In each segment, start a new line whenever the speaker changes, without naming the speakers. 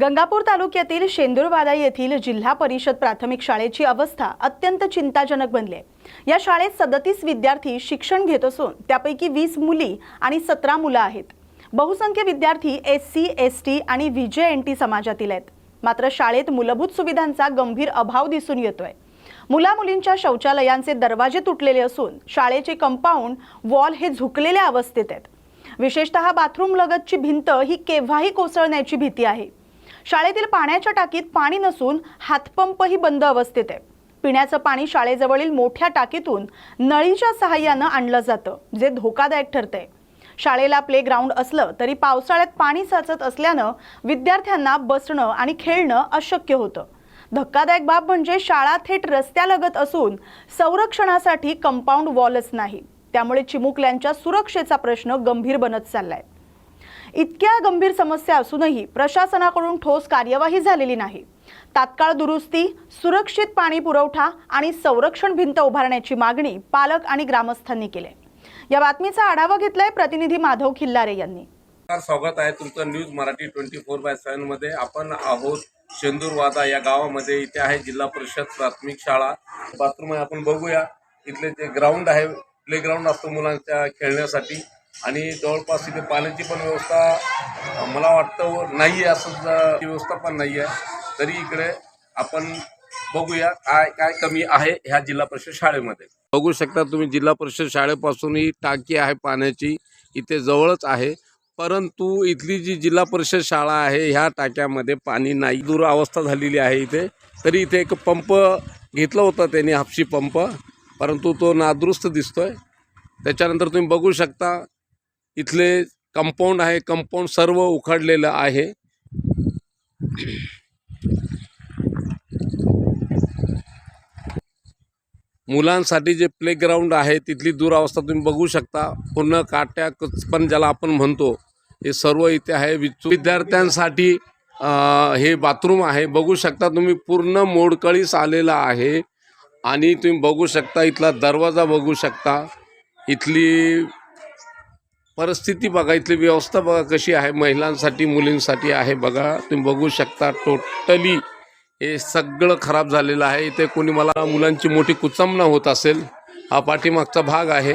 गंगापूर तालुक्यातील शेंदूरवादा येथील जिल्हा परिषद प्राथमिक शाळेची अवस्था अत्यंत चिंताजनक बनली आहे. या शाळेत सदतीस विद्यार्थी शिक्षण घेत असून त्यापैकी वीस मुली आणि सतरा मुलं आहेत. बहुसंख्य विद्यार्थी एस सी एस टी आणि व्ही एन टी समाजातील आहेत. मात्र शाळेत मूलभूत सुविधांचा गंभीर अभाव दिसून येतोय. मुला मुलींच्या शौचालयांचे दरवाजे तुटलेले असून शाळेचे कंपाऊंड वॉल हे झुकलेल्या अवस्थेत आहेत. विशेषतः बाथरूम लगतची भिंत ही केव्हाही कोसळण्याची भीती आहे. शाळेतील पाण्याच्या टाकीत पाणी नसून हातपंपही बंद अवस्थेत आहे. पिण्याचं पाणी शाळेजवळील मोठ्या टाकीतून नळीच्या सहाय्यानं आणलं जातं जे धोकादायक ठरतंय. शाळेला प्ले ग्राउंड असलं तरी पावसाळ्यात पाणी साचत असल्यानं विद्यार्थ्यांना बसणं आणि खेळणं अशक्य होतं. धक्कादायक बाब म्हणजे शाळा थेट रस्त्यालगत असून संरक्षणासाठी कंपाऊंड वॉलच नाही. त्यामुळे चिमुकल्यांच्या सुरक्षेचा प्रश्न गंभीर बनत चाललाय. इतक्या गंभीर समस्या असूनही प्रशासनाकडून ठोस कार्यवाही झालेली नाही. तात्काळ दुरुस्ती सुरक्षित पाणी पुरवठा आणि संरक्षण भिंत उभारण्याची मागणी पालक आणि ग्रामस्थांनी केली. या बातमीचा आढावा घेतलाय प्रतिनिधी माधव खिल्लारे यांनी.
स्वागत आहे तुमचं News Marathi twenty four by सेवनमध्ये. आपण आहोत शेंदूरवादा या गावामध्ये. इथे आहे जिल्हा परिषद प्राथमिक शाळा. बाथरूम आहे आपण बघूया. इथले जे ग्राउंड आहे प्ले ग्राउंड असतो मुलांच्या खेळण्यासाठी. आणि जवळपास इथे पाण्याची पण व्यवस्था मला वाटतं नाही आहे असं व्यवस्था पण नाही आहे तरी इकडे आपण बघूया काय काय कमी आहे ह्या जिल्हा परिषद शाळेमध्ये. बघू शकता तुम्ही जिल्हा परिषद शाळेपासून ही टाकी आहे पाण्याची इथे जवळच आहे. परंतु इथली जी जिल्हा परिषद शाळा आहे ह्या टाक्यामध्ये पाणी नाही. दूर अवस्था झालेली आहे इथे. तरी इथे एक पंप घेतला होता त्यांनी हापशी पंप. परंतु तो नादुरुस्त दिसतोय. त्याच्यानंतर तुम्ही बघू शकता इथले कंपाऊंड आहे कंपाऊंड सर्व उखडलेलं आहे. मुलांसाठी जे प्लेग्राउंड आहे तिथली दुरावस्था तुम्ही बघू शकता. पूर्ण काट्या पण ज्याला आपण म्हणतो हे सर्व इथे आहे. विद्यार्थ्यांसाठी हे बाथरूम आहे. बघू शकता तुम्ही पूर्ण मोडकळीस आलेला आहे. आणि तुम्ही बघू शकता इथला दरवाजा बघू शकता. इथली परिस्थिती बघा इथली व्यवस्था बघा कशी आहे. महिलांसाठी मुलींसाठी आहे बघा. तुम्ही बघू शकता टोटली हे सगळं खराब झालेलं आहे. इथे कोणी मला मुलांची मोठी कुचमणा होत असेल हा पाठीमागचा भाग आहे.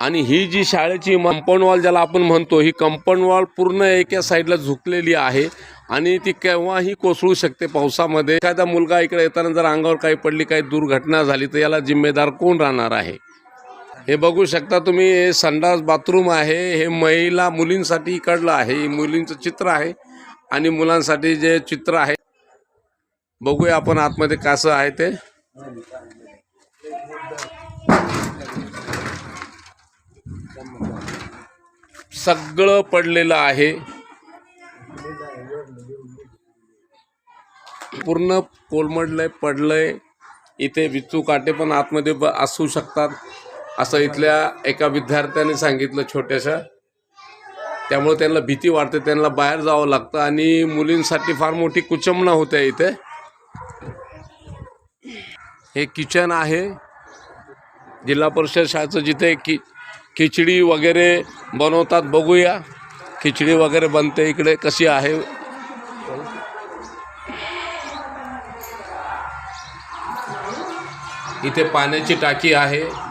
आणि ही जी शाळेची कंपाऊंड वॉल ज्याला आपण म्हणतो ही कंपाऊंड वॉल पूर्ण एका साईडला झुकलेली आहे. आणि ती केव्हाही कोसळू शकते पावसामध्ये. एखादा मुलगा इकडे येताना जर अंगावर काही पडली काही दुर्घटना झाली तर याला जिम्मेदार कोण राहणार आहे? हे बघू शकता तुम्ही हे संडास बाथरूम आहे हे महिला मुलींसाठी इकडलं आहे मुलींचं चित्र आहे आणि मुलांसाठी जे चित्र आहे बघूया आपण आतमध्ये कसं आहे ते. सगळं पडलेलं आहे. पूर्ण कोलमडलंय पडलंय इथे विचू काटे पण आतमध्ये ब असू शकतात. असं इथल्या एका विद्यार्थ्याने सांगितलं छोट्याशा. त्यामुळे त्यांना भीती वाटते त्यांना बाहेर जावं लागतं आणि मुलींसाठी फार मोठी कुचमना होते इथे. हे किचन आहे. जिल्हा परिषद शाळेचं जिथे कि खिचडी वगैरे बनवतात बघूया. खिचडी वगैरे बनते इकडे कशी आहे. इथे पाण्याची टाकी आहे.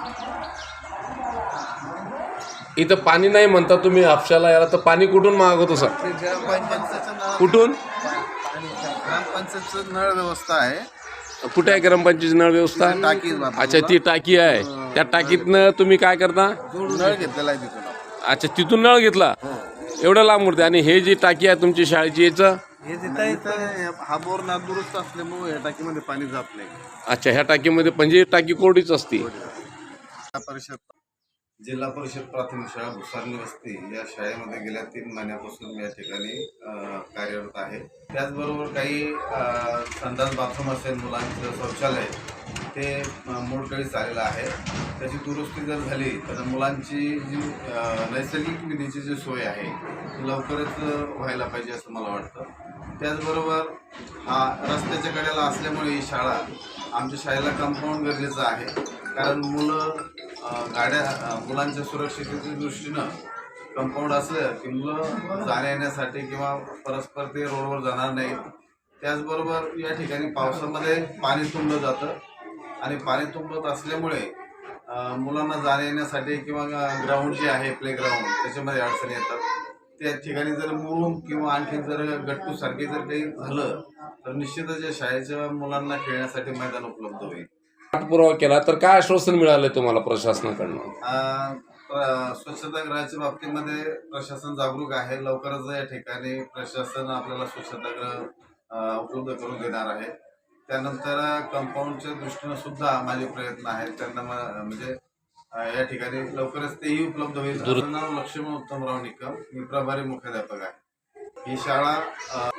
इथं पाणी नाही म्हणता तुम्ही हापशाला याला तर पाणी कुठून मागवतो सर?
ग्रामपंचायतचं नळ
कुठून?
ग्रामपंचायतचं नळ व्यवस्था आहे.
कुठे आहे ग्रामपंचायत नळ व्यवस्था?
टाकी.
अच्छा ती टाकी आहे. त्या टाकीतनं तुम्ही काय करता?
नळ घेतलेला आहे तिथून.
अच्छा तिथून नळ घेतला? एवढं लांब मूर्ती आणि हे जी टाकी आहे तुमची शाळेची याचं?
हे इथं हा बोर नादुरुस्त असल्यामुळे या टाकीमध्ये पाणी जात नाही.
अच्छा ह्या टाकीमध्ये म्हणजे टाकी कोरडीच असती.
जिल्हा परिषद
जिल्हा परिषद प्राथमिक शाळा भुसारणी वस्ती या शाळेमध्ये गेल्या तीन महिन्यापासून या ठिकाणी कार्यरत आहे. त्याचबरोबर काही अ, संडास बाथरूम असेल मुलांचं शौचालय ते मोडकळीस आलेलं आहे. त्याची दुरुस्ती जर झाली तर मुलांची जी नैसर्गिक विधीची जी सोय आहे ती लवकरच व्हायला पाहिजे असं मला वाटतं. त्याचबरोबर हा रस्त्याच्या कडेला असल्यामुळे ही शाळा आमच्या शाळेला कंपाऊंड गरजेचं आहे. कारण मुलं गाड्या मुलांच्या सुरक्षिततेच्या दृष्टीनं कंपाऊंड असलं की मुलं जाण्या येण्यासाठी किंवा परस्पर ते रोडवर जाणार नाही त्याचबरोबर या ठिकाणी पावसामध्ये पाणी तुंबलं जातं आणि पाणी तुंबत असल्यामुळे मुलांना जाण्या येण्यासाठी किंवा ग्राउंड जे आहे प्लेग्राऊंड त्याच्यामध्ये अडचणी येतात. त्या ठिकाणी जर मुरुम किंवा आणखी जर गट्टूसारखे जर काही झालं तर निश्चितच या शाळेच्या मुलांना खेळण्यासाठी मैदान उपलब्ध होईल.
पाठपुरावा केला तर काय आश्वासन मिळालं तुम्हाला प्रशासनाकडनं?
स्वच्छतागृहाच्या बाबतीमध्ये प्रशासन जागरूक आहे. लवकरच या ठिकाणी प्रशासन आपल्याला स्वच्छतागृह अं, उपलब्ध करून देणार आहे. त्यानंतर कंपाऊंडच्या दृष्टीनं सुद्धा माझे प्रयत्न आहेत. त्यांना म्हणजे या ठिकाणी लवकरच तेही उपलब्ध होईल. माझं नाव लक्ष्मण उत्तमराव निकम. मी प्रभारी मुख्याध्यापक आहे. ही शाळा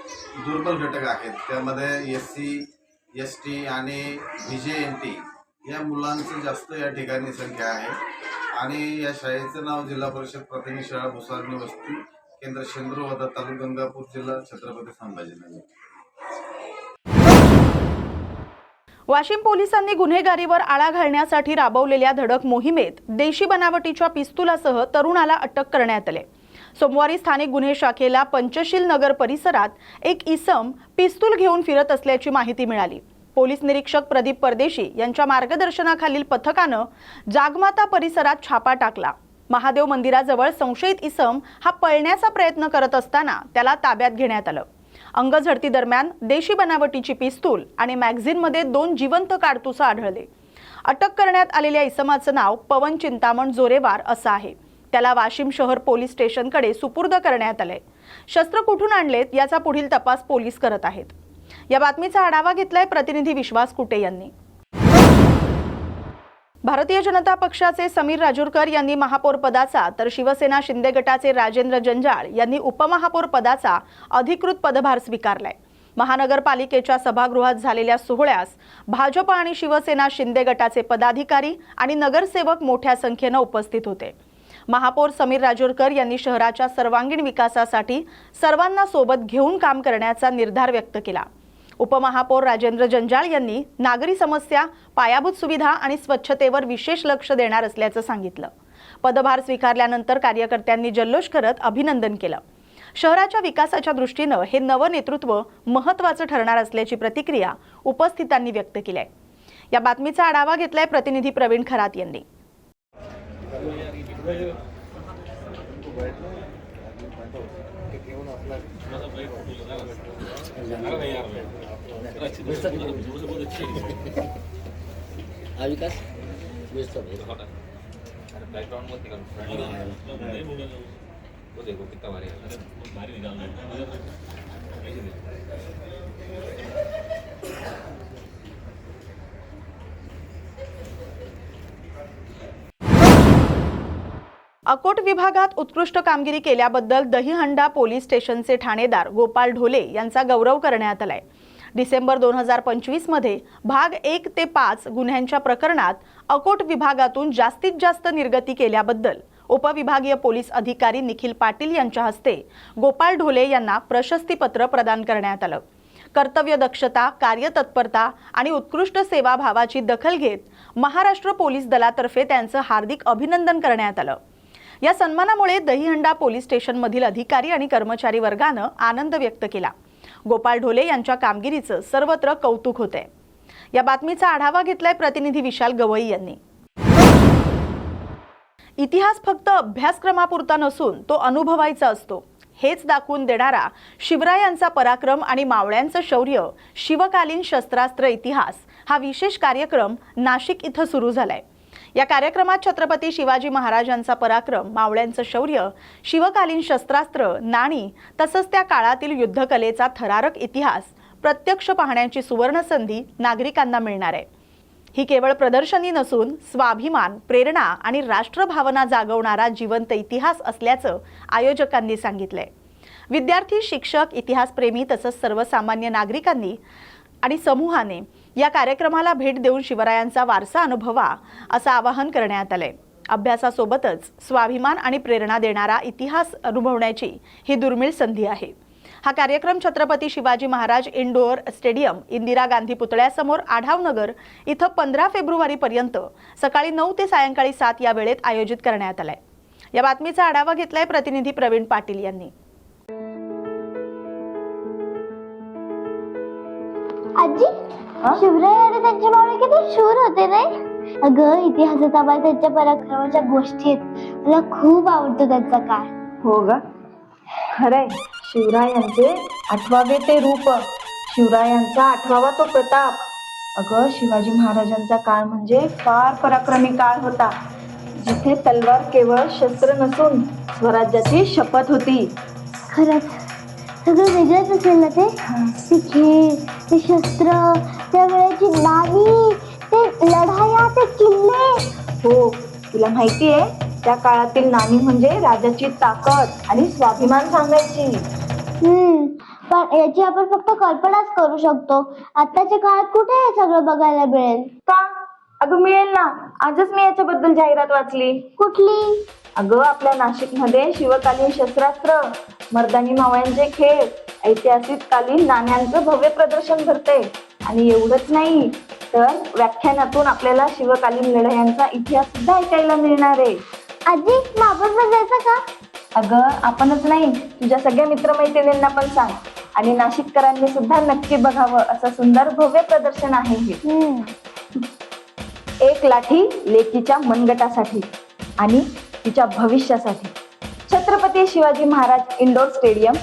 दुर्बल घटक आहेत. त्यामध्ये एस सी एस टी आणि व्ही जे एन टी या मुलांची जास्त या ठिकाणी संख्या आहे. आणि या शाळेचं नाव जिल्हा परिषद प्राथमिक शाळा भुसारणी वस्ती केंद्र शेंद्रवादा तालुका गंगापूर जिल्हा छत्रपती संभाजीनगर.
वाशिम पोलिसांनी गुन्हेगारीवर आळा घालण्यासाठी राबवलेल्या धडक मोहिमेत देशी बनावटीच्या पिस्तुलासह तरुणाला अटक करण्यात आले. सोमवारी स्थानिक गुन्हे शाखेला पंचशील नगर परिसरात एक इसम पिस्तूल घेऊन फिरत असल्याची माहिती मिळाली. पोलीस निरीक्षक प्रदीप परदेशी यांच्या मार्गदर्शनाखालील पथकानं जागमाता परिसरात छापा टाकला. महादेव मंदिराजवळ संशयित इसम हा पळण्याचा प्रयत्न करत असताना त्याला ताब्यात घेण्यात आलं. अंगझडती दरम्यान देशी बनावटीची पिस्तूल आणि मॅगझिनमध्ये दोन जिवंत काडतुसं आढळले. अटक करण्यात आलेल्या इसमाचं नाव पवन चिंतामण जोरेवार असं आहे. त्याला वाशिम शहर पोलीस स्टेशनकडे सुपूर्द करण्यात आलंय. शस्त्र कुठून आणलेत याचा पुढील तपास पोलीस करत आहेत. या बातमीचा आढावा घेतलाय प्रतिनिधी विश्वास कुटे यांनी. भारतीय जनता पक्षाचे समीर राजूरकर यांनी महापौर पदाचा तर शिवसेना शिंदे गटाचे राजेंद्र जंजाळ यांनी उपमहापौर पदाचा अधिकृत पदभार स्वीकारलाय. महानगरपालिकेच्या सभागृहात झालेल्या सोहळ्यास भाजप आणि शिवसेना शिंदे गटाचे पदाधिकारी आणि नगरसेवक मोठ्या संख्येनं उपस्थित होते. महापौर समीर राजूरकर यांनी शहराच्या सर्वांगीण विकासासाठी सर्वांना सोबत घेऊन काम करण्याचा निर्धार व्यक्त केला. उपमहापौर राजेंद्र जंजाळ यांनी नागरी समस्या पायाभूत सुविधा आणि स्वच्छतेवर विशेष लक्ष देणार असल्याचं सांगितलं. पदभार स्वीकारल्यानंतर कार्यकर्त्यांनी जल्लोष करत अभिनंदन केलं. शहराच्या विकासाच्या दृष्टीनं हे नवं नेतृत्व महत्त्वाचं ठरणार असल्याची प्रतिक्रिया उपस्थितांनी व्यक्त केली आहे या बातमीचा आढावा घेतलाय प्रतिनिधी प्रवीण खरात यांनी.
हा विकास
वेस्ट बैकग्राउंडमध्ये वो देखो कितना भारी है
अकोट विभागात उत्कृष्ट कामगिरी केल्याबद्दल दहीहंडा पोलीस स्टेशनचे ठाणेदार गोपाल ढोले यांचा गौरव करण्यात आलाय. डिसेंबर दोन हजार पंचवीसमध्ये भाग एक ते पाच गुन्ह्यांच्या प्रकरणात अकोट विभागातून जास्तीत जास्त निर्गती केल्याबद्दल उपविभागीय पोलीस अधिकारी निखिल पाटील यांच्या हस्ते गोपाल ढोले यांना प्रशस्तीपत्र प्रदान करण्यात आलं. कर्तव्य दक्षता कार्यतत्परता आणि उत्कृष्ट सेवाभावाची दखल घेत महाराष्ट्र पोलीस दलातर्फे त्यांचं हार्दिक अभिनंदन करण्यात आलं. या सन्मानामुळे दहीहंडा पोलीस स्टेशनमधील अधिकारी आणि कर्मचारी वर्गानं आनंद व्यक्त केला. गोपाळ ढोले यांच्या कामगिरीचं सर्वत्र कौतुक होतंय. या बातमीचा आढावा घेतलाय प्रतिनिधी विशाल गवई यांनी. इतिहास फक्त अभ्यासक्रमापुरता नसून तो अनुभवायचा असतो. हेच दाखवून देणारा शिवरायांचा पराक्रम आणि मावळ्यांचं शौर्य शिवकालीन शस्त्रास्त्र इतिहास हा विशेष कार्यक्रम नाशिक इथं सुरू झालाय. या कार्यक्रमात छत्रपती शिवाजी महाराजांचा पराक्रम मावळ्यांचं शौर्य शिवकालीन शस्त्रास्त्र नाणी तसंच त्या काळातील युद्धकलेचा थरारक इतिहास प्रत्यक्ष पाहण्याची सुवर्ण संधी नागरिकांना मिळणार आहे. ही केवळ प्रदर्शनी नसून स्वाभिमान प्रेरणा आणि राष्ट्रभावना जागवणारा जिवंत इतिहास असल्याचं आयोजकांनी सांगितलंय. विद्यार्थी शिक्षक इतिहासप्रेमी तसंच सर्वसामान्य नागरिकांनी आणि समूहाने या कार्यक्रमाला भेट देऊन शिवरायांचा वारसा अनुभवा असं आवाहन करण्यात आलंय. अभ्यासासोबतच स्वाभिमान आणि प्रेरणा देणारा इतिहास अनुभवण्याची ही दुर्मिळ संधी आहे. हा कार्यक्रम छत्रपती शिवाजी महाराज इंडोअर स्टेडियम इंदिरा गांधी पुतळ्यासमोर आढावनगर इथं पंधरा फेब्रुवारीपर्यंत सकाळी नऊ ते सायंकाळी सात या वेळेत आयोजित करण्यात आलाय. या बातमीचा आढावा घेतलाय प्रतिनिधी प्रवीण पाटील यांनी.
आजी शिवराय आणि त्यांचे मावळे किती शूर होते नाही अगं इतिहासात आम्हाला त्यांच्या पराक्रमाच्या गोष्टी आहेत. मला खूप आवडतो त्यांचा काळ.
हो ग. खरंय. शिवरायांचे आठवावे ते रूप. शिवरायांचा आठवावा तो प्रताप. अगं शिवाजी महाराजांचा काळ म्हणजे फार पराक्रमी काळ होता. जिथे तलवार केवळ शस्त्र नसून स्वराज्याची शपथ होती.
खरंच? सगळं वेगळंच असेल ना ते? ते खेळ ते शस्त्र त्या वेळेची नाणी ते लढाया ते किल्ले.
हो तुला माहिती आहे त्या काळातील नाणी म्हणजे राजाची ताकद आणि स्वाभिमान सांगायची.
हम्म पण याची आपण फक्त कल्पनाच करू शकतो. आताच्या काळात कुठे हे सगळं बघायला मिळेल?
का? अगं मिळेल ना. आजच मी याच्याबद्दल जाहिरात वाचली.
कुठली?
अगं आपल्या नाशिकमध्ये शिवकालीन शस्त्रास्त्र. मर्दानी मावळ्यांचे खेळ ऐतिहासिक कालीन नाण्यांचं भव्य प्रदर्शन भरते. आणि एवढंच नाही तर व्याख्यानातून आपल्याला शिवकालीन लढायांचा इतिहास सुद्धा ऐकायला मिळणार आहे.
आजी जायचं का?
अगं आपणच नाही. तुझ्या सगळ्या मित्रमैत्रिणींना पण सांग. आणि नाशिककरांनी सुद्धा नक्की बघावं असं सुंदर भव्य प्रदर्शन आहे हे. एक लाठी लेकीच्या मनगटासाठी आणि तिच्या भविष्यासाठी. छत्रपती शिवाजी महाराज इंडोर स्टेडियम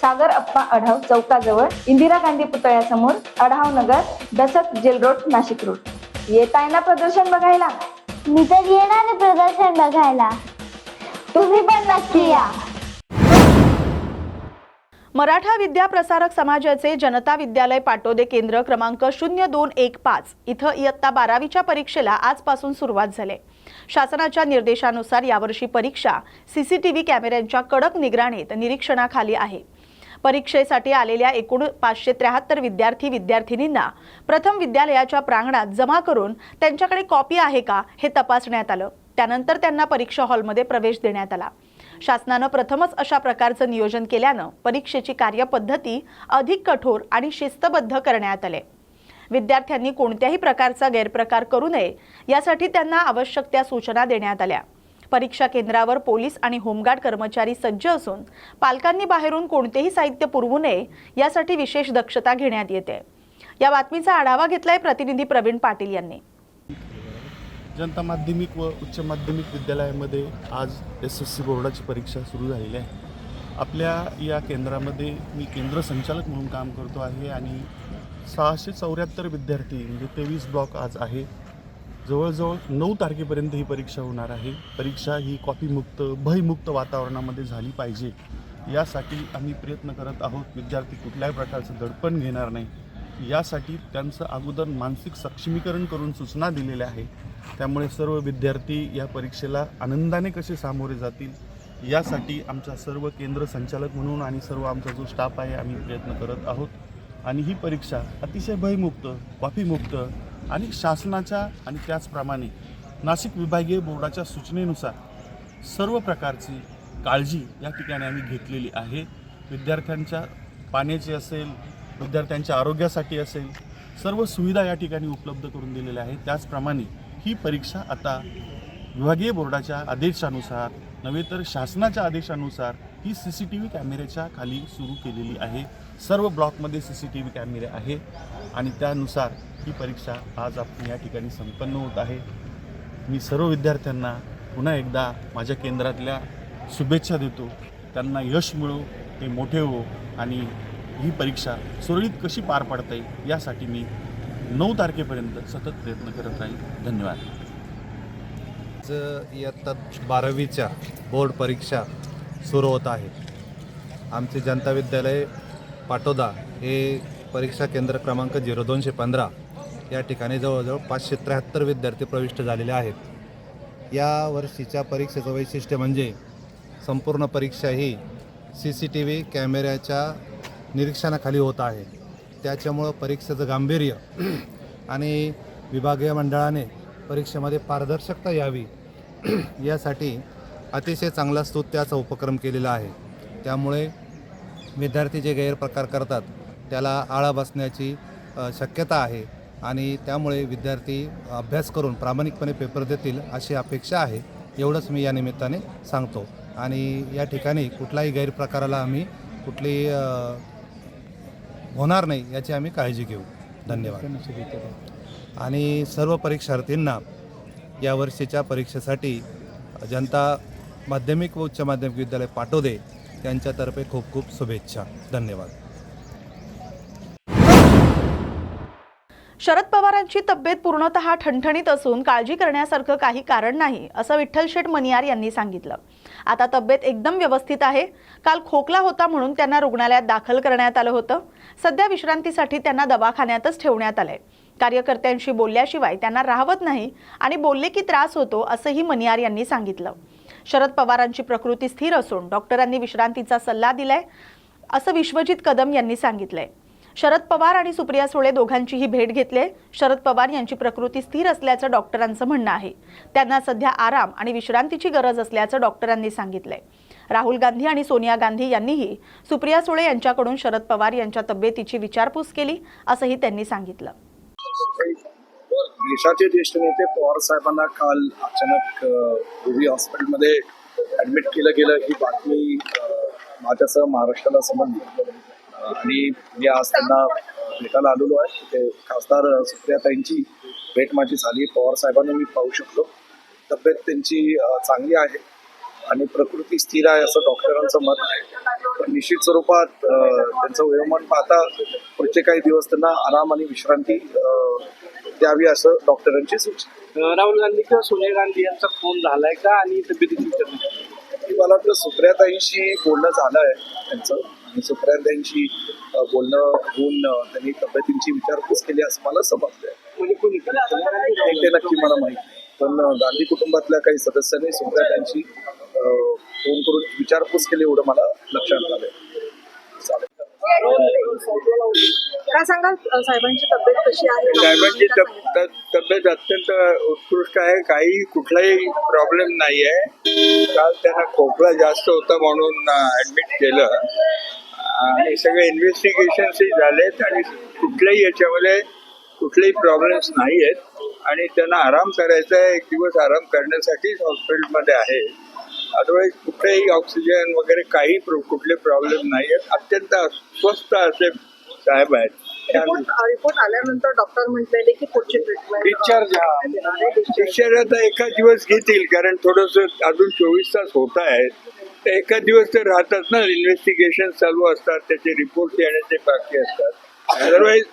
सागर अप्पा अढाव चौकाजवळ इंदिरा गांधी पुतळ्यासमोर अढाव नगर दसत जेल रोड नाशिक रोड. येत आहे ना प्रदर्शन बघायला?
मी तर येणार प्रदर्शन बघायला. तुम्ही पण नक्की या.
मराठा विद्या प्रसारक समाजाचे जनता विद्यालय पाटोदे केंद्र क्रमांक शून्य दोन एक पाच इथं इयत्ता बारावीच्या परीक्षेला आजपासून सुरुवात झाली. शासनाच्या निर्देशानुसार यावर्षी परीक्षा सीसीटीव्ही कॅमेऱ्यांच्या कडक निगराणीत निरीक्षणाखाली आहे. परीक्षेसाठी आलेल्या एकूण पाचशे त्र्याहत्तर विद्यार्थी विद्यार्थिनींना प्रथम विद्यालयाच्या प्रांगणात जमा करून त्यांच्याकडे कॉपी आहे का हे तपासण्यात आलं. त्यानंतर त्यांना परीक्षा हॉलमध्ये प्रवेश देण्यात आला. शासनानं प्रथमच अशा प्रकारचं नियोजन केल्यानं परीक्षेची कार्यपद्धती अधिक कठोर आणि शिस्तबद्ध करण्यात आले. विद्यार्थ्यांनी कोणत्याही प्रकारचा गैरप्रकार करू नये यासाठी त्यांना आवश्यक त्या सूचना देण्यात आल्या. परीक्षा केंद्रावर पोलीस आणि होमगार्ड कर्मचारी सज्ज असून पालकांनी बाहेरून कोणतेही साहित्य पुरवू नये यासाठी विशेष दक्षता घेण्यात येते. या बातमीचा आढावा घेतलाय प्रतिनिधी प्रवीण पाटील यांनी.
जनता माध्यमिक व उच्च माध्यमिक विद्यालयामध्ये आज एस एस सी बोर्डाची परीक्षा सुरू झालेली आहे. आपल्या या केंद्रामध्ये मी केंद्र संचालक म्हणून काम करतो आहे आणि सहाशे चौऱ्याहत्तर विद्यार्थी म्हणजे तेवीस ब्लॉक आज आहे. जवळजवळ नऊ तारखेपर्यंत ही परीक्षा होणार आहे. परीक्षा ही कॉपीमुक्त भयमुक्त वातावरणामध्ये झाली पाहिजे. यासाठी आम्ही प्रयत्न करत आहोत. विद्यार्थी कुठल्याही प्रकारचं दडपण घेणार नाही. यासाठी त्यांचं अगोदर मानसिक सक्षमीकरण करून सूचना दिलेल्या आहे त्यामुळे सर्व विद्यार्थी या परीक्षेला आनंदाने कसे सामोरे जातील यासाठी आमचा सर्व केंद्र संचालक म्हणून आणि सर्व आमचा जो स्टाफ आहे आम्ही प्रयत्न करत आहोत. आणि ही परीक्षा अतिशय भयमुक्त वाफीमुक्त आणि शासनाच्या आणि त्याचप्रमाणे नाशिक विभागीय बोर्डाच्या सूचनेनुसार सर्व प्रकारची काळजी या ठिकाणी आम्ही घेतलेली आहे. विद्यार्थ्यांच्या पाण्याची असेल विद्यार्थ्यांच्या आरोग्यासाठी असेल सर्व सुविधा या ठिकाणी उपलब्ध करून दिलेल्या आहेत. त्याचप्रमाणे ही परीक्षा आता विभागीय बोर्डाच्या आदेशानुसार नव्हे तर शासनाच्या आदेशानुसार ही सी सी टी व्ही कॅमेऱ्याच्या खाली सुरू केलेली आहे. सर्व ब्लॉकमध्ये सी सी टी व्ही कॅमेरे आहे आणि त्यानुसार ही परीक्षा आज आपण या ठिकाणी संपन्न होत आहे. मी सर्व विद्यार्थ्यांना पुन्हा एकदा माझ्या केंद्रातल्या शुभेच्छा देतो. त्यांना यश मिळो ते मोठे हो आणि ही परीक्षा सुरळीत कशी पार पाडता येईल यासाठी मी नऊ तारखेपर्यंत सतत प्रयत्न करत राहील. धन्यवाद.
इयत्ता बारावीच्या बोर्ड परीक्षा सुरू होत आहे. आमचे जनता विद्यालय पाटोदा हे परीक्षा केंद्र क्रमांक झिरो दोनशे पंधरा या ठिकाणी जवळजवळ पाचशे त्र्याहत्तर विद्यार्थी प्रविष्ट झालेले आहेत. या वर्षीच्या परीक्षेचं वैशिष्ट्य म्हणजे संपूर्ण परीक्षा ही सी सी टी व्ही कॅमेऱ्याच्या निरीक्षणाखाली होत आहे. त्याच्यामुळं परीक्षेचं गांभीर्य आणि विभागीय मंडळाने परीक्षेमध्ये पारदर्शकता यावी यासाठी अतिशय चांगला स्तुत्याचा उपक्रम केलेला आहे. त्यामुळे विद्यार्थी जे गैरप्रकार करतात त्याला आळा बसण्याची शक्यता आहे आणि त्यामुळे विद्यार्थी अभ्यास करून प्रामाणिकपणे पेपर देतील अशी अपेक्षा आहे एवढंच मी या निमित्ताने सांगतो. आणि या ठिकाणी कुठलाही गैरप्रकाराला आम्ही कुठली होणार नाही याची आम्ही काळजी घेऊ. धन्यवाद. आणि सर्व परीक्षार्थींना या वर्षीच्या परीक्षेसाठी जनता माध्यमिक व उच्च माध्यमिक विद्यालय पाटोदे यांच्यातर्फे खूप खूप शुभेच्छा. धन्यवाद.
शरद पवारांची तब्येत पूर्णतः ठणठणीत असून काळजी करण्यासारखं काही कारण नाही असं विठ्ठल शेठ मनियार यांनी सांगितलं. आता तब्येत एकदम व्यवस्थित आहे. काल खोकला होता म्हणून त्यांना रुग्णालयात दाखल करण्यात आलं होतं. सध्या विश्रांतीसाठी त्यांना दवाखान्यातच ठेवण्यात आलंय. कार्यकर्त्यांशी बोलल्याशिवाय त्यांना राहवत नाही आणि बोलले की त्रास होतो असंही मनियार यांनी सांगितलं. शरद पवारांची प्रकृती स्थिर असून डॉक्टरांनी विश्रांतीचा सल्ला दिलाय असं विश्वजित कदम यांनी सांगितलंय. शरद पवार आणि सुप्रिया सुळे दोघांचीही भेट घेतली शरद पवार यांची प्रकृती स्थिर असल्याचं डॉक्टरांचं म्हणणं आहे. त्यांना सध्या आराम आणि विश्रांतीची गरज असल्याचं डॉक्टरांनी सांगितलंय. राहुल गांधी आणि सोनिया गांधी यांनीही सुप्रिया सुळे यांच्याकडून शरद पवार यांच्या तब्येतीची विचारपूस केली असंही त्यांनी सांगितलं.
देशाचे ज्येष्ठ नेते पवार साहेबांना काल अचानक रुबी हॉस्पिटलमध्ये ऍडमिट केलं गेलं. ही बातमी माझ्यासह महाराष्ट्राला समजली. आणि मी आज त्यांना भेटायला आलेलो आहे. ते खासदार सुप्रियाताईंची भेट माझी झाली. पवार साहेबांना मी पाहू शकतो तब्येत त्यांची चांगली आहे आणि प्रकृती स्थिर आहे असं डॉक्टरांचं मत आहे. पण निश्चित स्वरूपात त्यांचं वयोमान पाहता पुढचे काही दिवस त्यांना आराम आणि विश्रांती द्यावी असं डॉक्टरांची सूचना
राहुल गांधी किंवा सोनिया गांधी यांचा फोन झालाय का आणि तब्येतीची
मला वाटतं सुप्रियाताईंशी बोलणं झालं आहे त्यांचं. अ, बोलणं होऊन त्यांनी तब्येतींची विचारपूस केली असं मला समजलंय
म्हणजे
ते नक्की मला माहिती. पण गांधी कुटुंबातल्या काही सदस्यांनी सुप्रियाताईंची अ, फोन करून विचारपूस केली एवढं मला लक्षात आलंय. चालेल.
काय सांगाल? साहेबांची तब्येत कशी आहे?
साहेबांची तब- तब्येत अत्यंत उत्कृष्ट आहे. काही कुठलाही प्रॉब्लेम नाही आहे काल त्यांना खोकला जास्त होता म्हणून ऍडमिट केलं. आणि सगळे इन्व्हेस्टिगेशन्सही झालेत आणि कुठल्याही याच्यामध्ये कुठलेही प्रॉब्लेम्स नाही आहेत आणि त्यांना आराम करायचा आहे एक दिवस आराम करण्यासाठीच हॉस्पिटलमध्ये आहे. अदरवाईज कुठलेही ऑक्सिजन वगैरे काही कुठले प्रॉब्लेम नाही आहेत अत्यंत स्वस्थ असे साहेब आहेत.
रिपोर्ट रिपोर्ट आल्यानंतर डॉक्टर म्हटलेले की पुढची ट्रीटमेंट
हा. शिक्षण आता एका दिवस घेतील कारण थोडस अजून चोवीस तास होत आहेत. एका दिवस तर राहतात ना इन्व्हेस्टिगेशन चालू असतात त्याचे रिपोर्ट येण्याचे बाकी असतात. अदरवाईज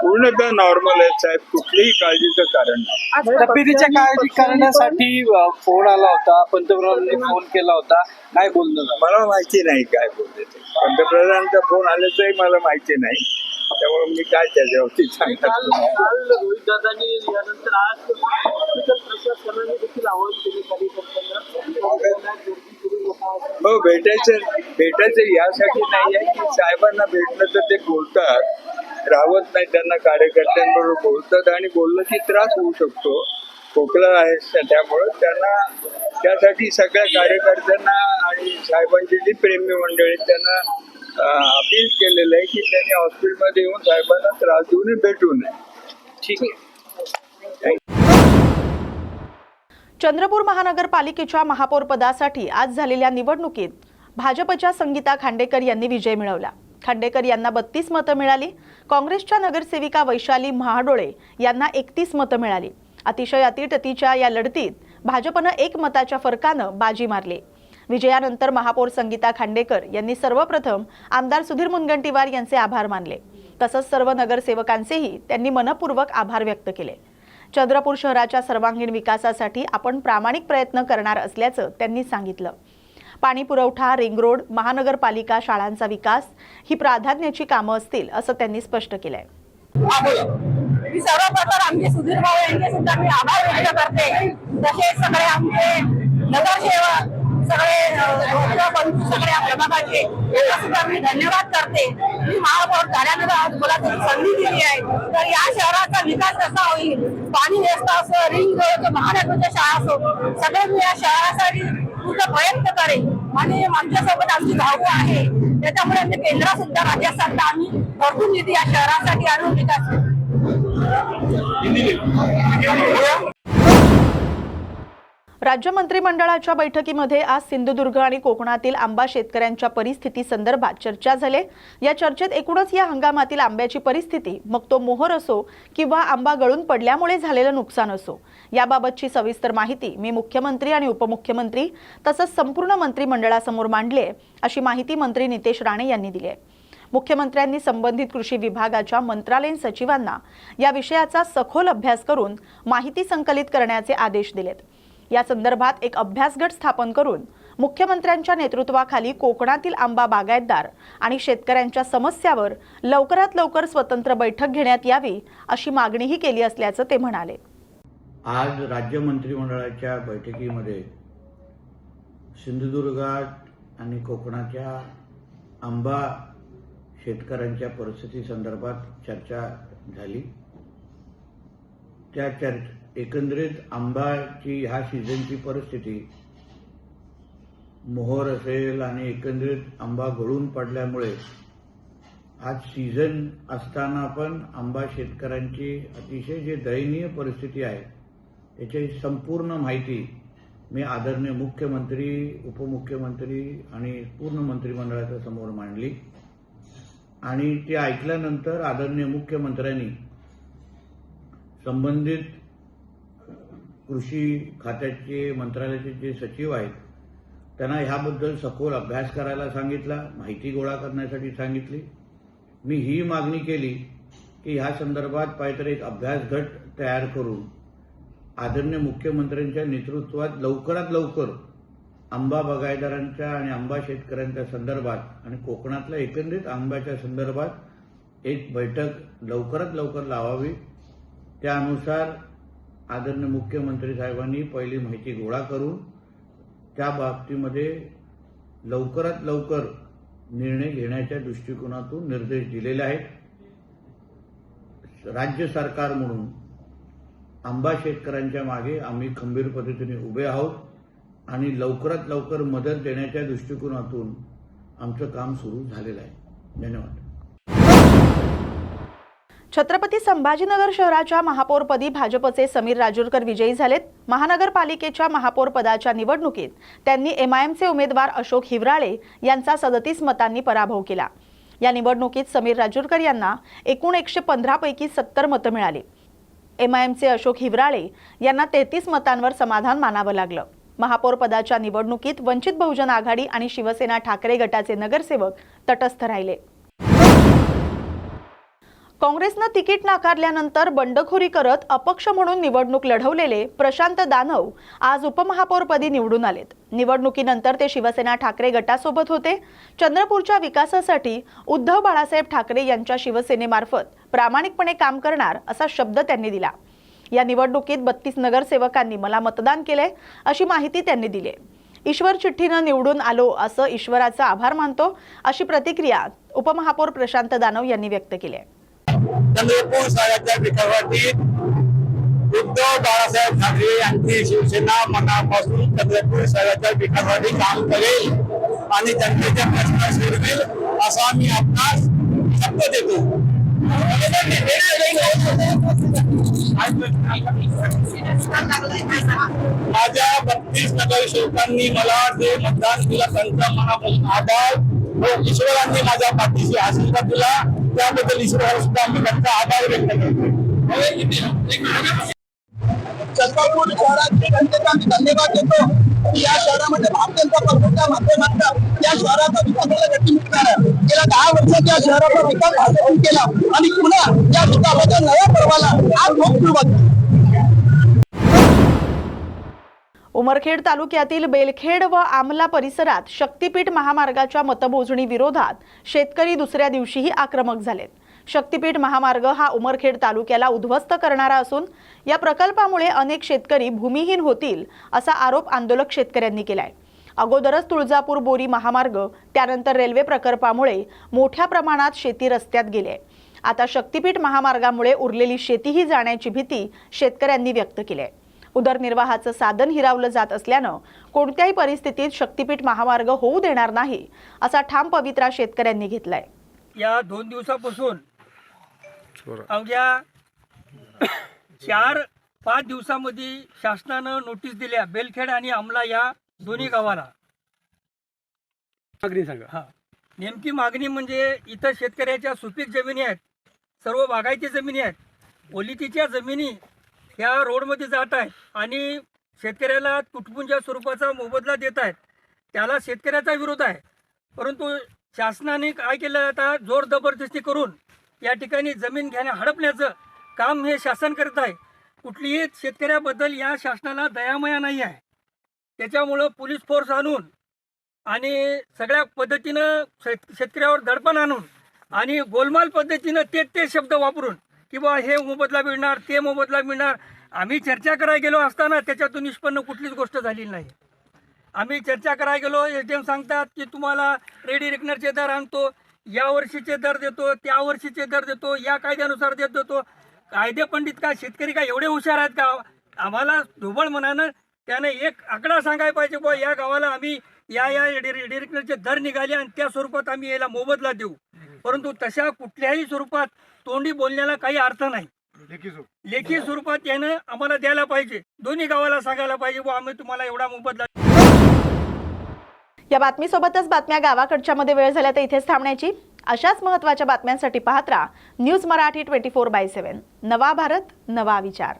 पूर्णतः नॉर्मल आहेत साहेब कुठलीही काळजीचं कारण नाही. तब्येतीच्या काळजी करण्यासाठी फोन आला होता पंतप्रधानांनी फोन केला होता. काय बोलणं?
मला माहिती नाही काय बोलते ते. पंतप्रधानांचा फोन आल्याचंही मला माहिती नाही. त्यामुळे मी काय त्याच्यावरती सांगतात हो भेटायचं भेटायचं यासाठी नाही आहे की साहेबांना भेटलं तर ते बोलतात. राहत नाही त्यांना कार्यकर्त्यांबरोबर बोलतात आणि बोललं की त्रास होऊ शकतो. खोकला आहे त्यामुळं त्यांना त्यासाठी सगळ्या कार्यकर्त्यांना आणि साहेबांची जी प्रेमी मंडळी त्यांना अपील केलेलं आहे की त्यांनी हॉस्पिटलमध्ये येऊन साहेबांना त्रास देऊ नये भेटू नये.
ठीक आहे.
चंद्रपूर महानगरपालिकेच्या महापौरपदासाठी आज झालेल्या निवडणुकीत भाजपच्या संगीता खांडेकर यांनी विजय मिळवला. खांडेकर यांना बत्तीस मतं मिळाली. काँग्रेसच्या नगरसेविका वैशाली महाडोळे यांना एकतीस मतं मिळाली. अतिशय अतिटतीच्या या लढतीत भाजपनं एक मताच्या फरकानं बाजी मारली. विजयानंतर महापौर संगीता खांडेकर यांनी सर्वप्रथम आमदार सुधीर मुनगंटीवार यांचे आभार मानले. तसंच सर्व नगरसेवकांचेही त्यांनी मनपूर्वक आभार व्यक्त केले. चंद्रपूर शहराच्या सर्वांगीण विकासासाठी आपण प्रामाणिक प्रयत्न करणार असल्याचं त्यांनी सांगितलं. पाणी पुरवठा रिंग रोड महानगरपालिका शाळांचा विकास ही प्राधान्याची कामं असतील असं त्यांनी स्पष्ट केलंय.
मी सर्वप्रथम आमचे सुधीर भाऊ यांचे सुद्धा मी आभार व्यक्त करते. तसेच सगळे आमचे नगरसेवक सगळे बंधू सगळे आपल्या प्रभागाचे त्यांना सुद्धा मी धन्यवाद करते. मी महापौर झाल्यानंतर आज मला संधी दिली आहे. तर या शहराचा विकास कसा होईल? पाणी व्यस्त असो रिंग रोड महानगरच्या शाळा असो सगळे मी या शहरासाठी पूर्ण प्रयत्न करेन. आणि आमच्यासोबत आमची भाऊ आहे. त्याच्यामुळे आम्ही केंद्र सुद्धा राज्यात सुद्धा आम्ही भरपूर निधी या शहरासाठी आणून विकास
राज्य मंत्रिमंडळाच्या बैठकीमध्ये आज सिंधुदुर्ग आणि कोकणातील आंबा शेतकऱ्यांच्या परिस्थिती संदर्भात चर्चा झाले. या चर्चेत एकूणच या हंगामातील आंब्याची परिस्थिती मग तो मोहर असो किंवा आंबा गळून पडल्यामुळे झालेलं नुकसान असो याबाबतची सविस्तर माहिती मी मुख्यमंत्री आणि उपमुख्यमंत्री तसंच संपूर्ण मंत्रिमंडळासमोर मांडली आहे अशी माहिती मंत्री नितेश राणे यांनी दिली आहे. मुख्यमंत्र्यांनी संबंधित कृषी विभागाच्या मंत्रालयीन सचिवांना या विषयाचा सखोल अभ्यास करून माहिती संकलित करण्याचे आदेश दिलेत. या संदर्भात एक अभ्यासगट स्थापन करून मुख्यमंत्र्यांच्या नेतृत्वाखाली कोकणातील आंबा बागायतदार आणि शेतकऱ्यांच्या समस्यावर लवकरात लवकर स्वतंत्र बैठक घेण्यात यावी अशी मागणीही केली असल्याचं ते म्हणाले.
आज राज्य मंत्रिमंडळाच्या बैठकीमध्ये सिंधुदुर्गात आणि कोकणाच्या आंबा शेतकऱ्यांच्या परिस्थितीसंदर्भात चर्चा झाली. त्या चर्च एकंदरीत आंबाची ह्या सीझनची परिस्थिती मोहर असेल आणि एकंदरीत आंबा गळून पडल्यामुळे आज सीझन असताना पण आंबा शेतकऱ्यांची अतिशय जे दयनीय परिस्थिती आहे त्याची संपूर्ण माहिती मी आदरणीय मुख्यमंत्री उपमुख्यमंत्री आणि पूर्ण मंत्रिमंडळाच्या समोर मांडली. आणि ते ऐकल्यानंतर आदरणीय मुख्यमंत्र्यांनी संबंधित कृषी खात्याचे मंत्रालयाचे जे सचिव आहेत त्यांना ह्याबद्दल सखोल अभ्यास करायला सांगितला माहिती गोळा करण्यासाठी सांगितली. मी ही मागणी केली की ह्या संदर्भात पाहिजे एक अभ्यास गट तयार करून आदरणीय मुख्यमंत्र्यांच्या नेतृत्वात लवकरात लवकर आंबा बगायदारांच्या आणि आंबा शेतकऱ्यांच्या संदर्भात आणि कोकणातल्या एकंदरीत आंब्याच्या संदर्भात एक बैठक लवकरात लवकर लावावी. त्यानुसार आदरणीय मुख्यमंत्री साहेबांनी पहिली माहिती गोळा करून त्या बाबतीमध्ये लवकरात लवकर निर्णय घेण्याच्या दृष्टिकोनातून निर्देश दिलेले आहेत. राज्य सरकार म्हणून आंबा शेतकऱ्यांच्या मागे आम्ही खंबीर पद्धतीने उभे आहोत आणि लवकरात लवकर मदत देण्याच्या दृष्टिकोनातून आमचं काम सुरू झालेलं आहे. धन्यवाद.
छत्रपती संभाजीनगर शहराच्या महापौरपदी भाजपचे समीर राजूरकर विजयी झालेत. महानगरपालिकेच्या महापौरपदाच्या निवडणुकीत त्यांनी एमआयएमचे उमेदवार अशोक हिवराळे यांचा सदतीस मतांनी पराभव केला. या निवडणुकीत समीर राजूरकर यांना एकूण एकशे पंधरापैकी सत्तर मतं मिळाली. एमआयएमचे अशोक हिवराळे यांना तेहतीस मतांवर समाधान मानावं लागलं. महापौरपदाच्या निवडणुकीत वंचित बहुजन आघाडी आणि शिवसेना ठाकरे गटाचे नगरसेवक तटस्थ राहिले. काँग्रेसनं तिकीट नाकारल्यानंतर बंडखोरी करत अपक्ष म्हणून निवडणूक लढवलेले प्रशांत दानव आज उपमहापौरपदी निवडून आलेत. निवडणुकीनंतर ते शिवसेना ठाकरे गटासोबत होते. चंद्रपूरच्या विकासासाठी उद्धव बाळासाहेब ठाकरे यांच्या शिवसेनेमार्फत प्रामाणिकपणे काम करणार असा शब्द त्यांनी दिला. या निवडणुकीत बत्तीस नगरसेवकांनी मला मतदान केलंय अशी माहिती त्यांनी दिली. ईश्वर चिठ्ठीनं निवडून आलो असं ईश्वराचा आभार मानतो अशी प्रतिक्रिया उपमहापौर प्रशांत दानव यांनी व्यक्त केली आहे.
चंद्रपूर शहराच्या विकासासाठी? उद्धव बाळासाहेब ठाकरे यांची शिवसेना मनापासून चंद्रपूर शहराच्या विकासासाठी काम करेल आणि जनतेचे प्रश्न सोडवेल असा मी आपणास शब्द देतो. माझ्या बत्तीस नगरसेवकांनी मला जे मतदान दिलं त्यांचा मनापासून आभार. ईश्वरांनी माझ्या पाठीशी आशीर्वाद दिला. त्याबद्दल ईश्वराला सुद्धा मी त्यांचा आभार व्यक्त करतो. चंद्रपूर शहराची जनतेचा मी धन्यवाद देतो. की या शहरामध्ये भारतीय जनता पक्षाच्या माध्यमातून या शहराचा विकासाला गती मिळणार गेल्या दहा वर्षात या शहराचा विकास भाजपने केला आणि पुन्हा या विकासाच्या नव्या पर्वाला आज खूप सुरुवात
उमरखेड तालुक्यातील बेलखेड व आमला परिसरात शक्तीपीठ महामार्गाच्या मतमोजणी विरोधात शेतकरी दुसऱ्या दिवशीही आक्रमक झालेत. शक्तीपीठ महामार्ग हा उमरखेड तालुक्याला उद्ध्वस्त करणारा असून या प्रकल्पामुळे अनेक शेतकरी भूमिहीन होतील असा आरोप आंदोलक शेतकऱ्यांनी केलाय. अगोदरच तुळजापूर बोरी महामार्ग त्यानंतर रेल्वे प्रकल्पामुळे मोठ्या प्रमाणात शेती रस्त्यात गेली. आहे आता शक्तीपीठ महामार्गामुळे उरलेली शेतीही जाण्याची भीती शेतकऱ्यांनी व्यक्त केली आहे उदरनिर्वाहाचं साधन हिरावलं जात असल्यानं कोणत्याही परिस्थितीत शक्तीपीठ महामार्ग होऊ देणार नाही असा ठाम पवित्रा शेतकऱ्यांनी घेतलाय.
या दोन दिवसापासून अवघ्या चार
पाच दिवसामध्ये शासनानं नोटीस दिल्या बेलखेड आणि आमला या दोन्ही गावाला. मागणी सांगा. हा. नेमकी मागणी म्हणजे इथं शेतकऱ्याच्या सुपीक जमिनी आहेत सर्व बागायती जमिनी आहेत ओलितीच्या जमिनी ह्या रोडमध्ये जात आहेत आणि शेतकऱ्याला तुटपुंजा स्वरूपाचा मोबदला देत आहेत त्याला शेतकऱ्याचा विरोध आहे. परंतु शासनाने काय केलं? आता जोर जबरदस्ती करून या ठिकाणी जमीन घेण्या हडपण्याचं काम हे शासन करत आहे. कुठलीही शेतकऱ्याबद्दल या शासनाला दयामया नाही आहे. त्याच्यामुळं पोलीस फोर्स आणून आणि सगळ्या पद्धतीनं शेत शेतकऱ्यावर दडपण आणून आणि गोलमाल पद्धतीनं ते ते शब्द वापरून की बा हे मोबदला मिळणार ते मोबदला मिळणार. आम्ही चर्चा करायला गेलो असताना त्याच्यातून निष्पन्न कुठलीच गोष्ट झालेली नाही. आम्ही चर्चा करायला गेलो एस डी एम सांगतात की तुम्हाला रेडी रेकनरचे दर आणतो या वर्षीचे दर देतो त्या वर्षीचे दर देतो या कायद्यानुसार देत देतो. कायदे पंडित का शेतकरी का एवढे हुशार आहेत का? आम्हाला ढोबळ मनानं त्याने एक आकडा सांगायला पाहिजे बुवा या गावाला आम्ही या या रेकनरचे दर निघाले आणि त्या स्वरूपात आम्ही याला मोबदला देऊ. परंतु तशा कुठल्याही स्वरूपात तोंडी बोलण्याला काही अर्थ नाही. लेखी स्वरूपात यानं आम्हाला द्यायला पाहिजे. दोन्ही गावाला सांगायला पाहिजे बुवा आम्ही तुम्हाला एवढा मोबदला
या बातमीसोबतच बातम्या गावाकडच्या मध्ये वेळ झाल्या तर इथेच थांबण्याची. अशाच महत्त्वाच्या बातम्यांसाठी पाहत राहा News Marathi twenty four by seven. नवा भारत नवा विचार.